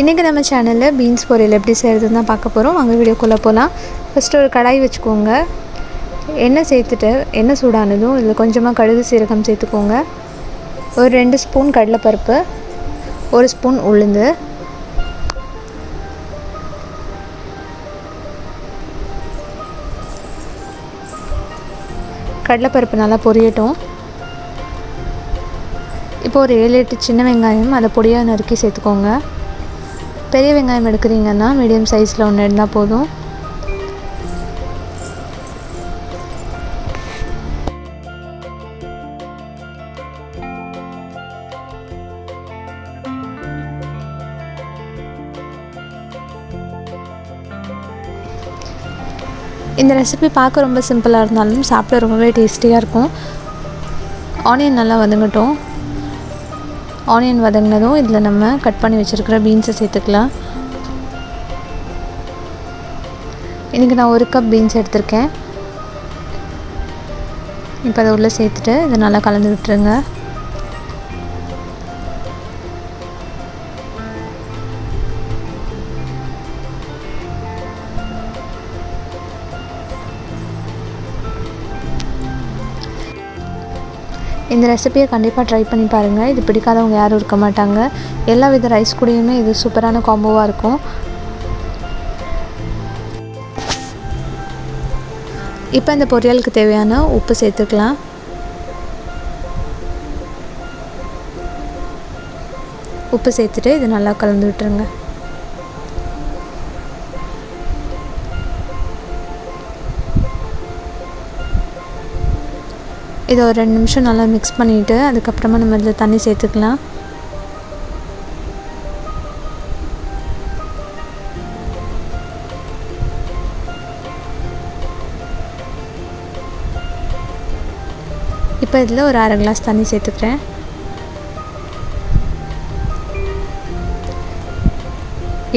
இன்றைக்கி நம்ம சேனலில் பீன்ஸ் பொரியல் எப்படி செய்கிறதுன்னு தான் பார்க்க போகிறோம் அங்கே வீடியோக்குள்ளே போகலாம். ஃபஸ்ட்டு ஒரு கடாய் வச்சுக்கோங்க. எண்ணெய் சேர்த்துட்டு எண்ணெய் சூடானதும் இதில் கொஞ்சமாக கடுகு சீரகம் சேர்த்துக்கோங்க. ஒரு ரெண்டு ஸ்பூன் கடலைப்பருப்பு ஒரு ஸ்பூன் உளுந்து. கடலைப்பருப்பு நல்லா பொரியட்டும். இப்போ ஒரு ஏழு எட்டு சின்ன வெங்காயம் அதை பொடியாக நறுக்கி சேர்த்துக்கோங்க. பெரிய வெங்காயம் எடுக்கிறீங்கன்னா மீடியம் சைஸில் ஒன்று இருந்தால் போதும். இந்த ரெசிபி பார்க்க ரொம்ப சிம்பிளாக இருந்தாலும் சாப்பிட ரொம்பவே டேஸ்டியாக இருக்கும். ஆனியன் நல்லா வதங்கட்டும். ஆனியன் வதங்கினதும் இதில் நம்ம கட் பண்ணி வச்சுருக்கிற பீன்ஸை சேர்த்துக்கலாம். இன்றைக்கி நான் ஒரு கப் பீன்ஸ் எடுத்திருக்கேன். இப்போ அதை உள்ளே சேர்த்துட்டு இதை நல்லா கலந்து விட்டுருங்க. இந்த ரெசிபியை கண்டிப்பாக ட்ரை பண்ணி பாருங்கள் இது பிடிக்காதவங்க யாரும் இருக்க மாட்டாங்க. எல்லா வித ரைஸ் கூடயுமே இது சூப்பரான காம்போவாக இருக்கும். இப்போ இந்த பொரியலுக்கு தேவையான உப்பு சேர்த்துக்கலாம். உப்பு சேர்த்துட்டு இது நல்லா கலந்து விட்டுருங்க. இதை ஒரு ரெண்டு நிமிஷம் நல்லா மிக்ஸ் பண்ணிவிட்டு அதுக்கப்புறமா நம்ம இதில் தண்ணி சேர்த்துக்கலாம். இப்போ இதில் ஒரு அரை கிளாஸ் தண்ணி சேர்த்துக்கிறேன்.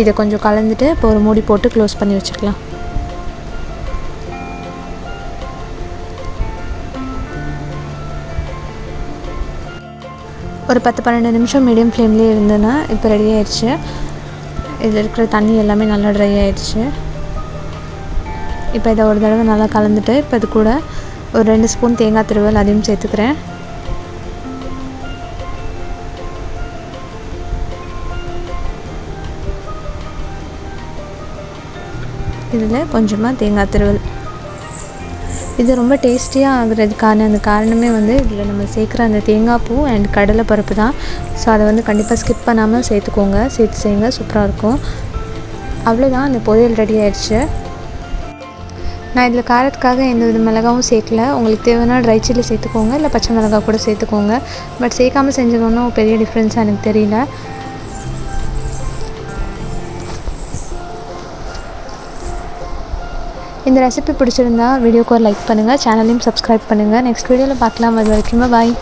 இதை கொஞ்சம் கலந்துட்டு இப்போ ஒரு மூடி போட்டு க்ளோஸ் பண்ணி வச்சுக்கலாம். ஒரு பத்து பன்னெண்டு நிமிஷம் மீடியம் ஃப்ளேம்லேயே இருந்ததுன்னா இப்போ ரெடி ஆயிடுச்சு. இதில் இருக்கிற தண்ணி எல்லாமே நல்லா ட்ரை ஆயிடுச்சு. இப்போ இதை ஒரு தடவை நல்லா கலந்துட்டு இப்போ இது கூட ஒரு ரெண்டு ஸ்பூன் தேங்காய் திருவல் அதையும் சேர்த்துக்கிறேன். இதில் கொஞ்சமாக தேங்காய் திருவல். இது ரொம்ப டேஸ்டியாக ஆகுறதுக்கான அந்த காரணமே வந்து இதில் நம்ம சேர்க்குற அந்த தேங்காய் பூ அண்ட் கடலை பருப்பு தான். ஸோ அதை வந்து கண்டிப்பாக ஸ்கிப் பண்ணாமல் சேர்த்துக்கோங்க. சேர்த்து செய்யுங்க. சூப்பராக இருக்கும். அவ்வளோதான் அந்த பொரியல் ரெடி ஆயிடுச்சு. நான் இதில் காரத்துக்காக எந்த வித மிளகாவும் சேர்க்கல. உங்களுக்கு தேவைன்னா ட்ரை சில்லி சேர்த்துக்கோங்க. இல்லை பச்சை மிளகா கூட சேர்த்துக்கோங்க. பட் சேர்க்காமல் செஞ்சது பெரிய டிஃப்ரென்ஸாக எனக்கு தெரியல. இந்த ரெசிபி பிடிச்சிருந்தா வீடியோக்கு ஒரு லைக் பண்ணுங்கள் சேனலையும் சப்ஸ்கிரைப் பண்ணுங்கள் நெக்ஸ்ட் வீடியோவில் பார்க்கலாம். அது வரைக்கும் பாய்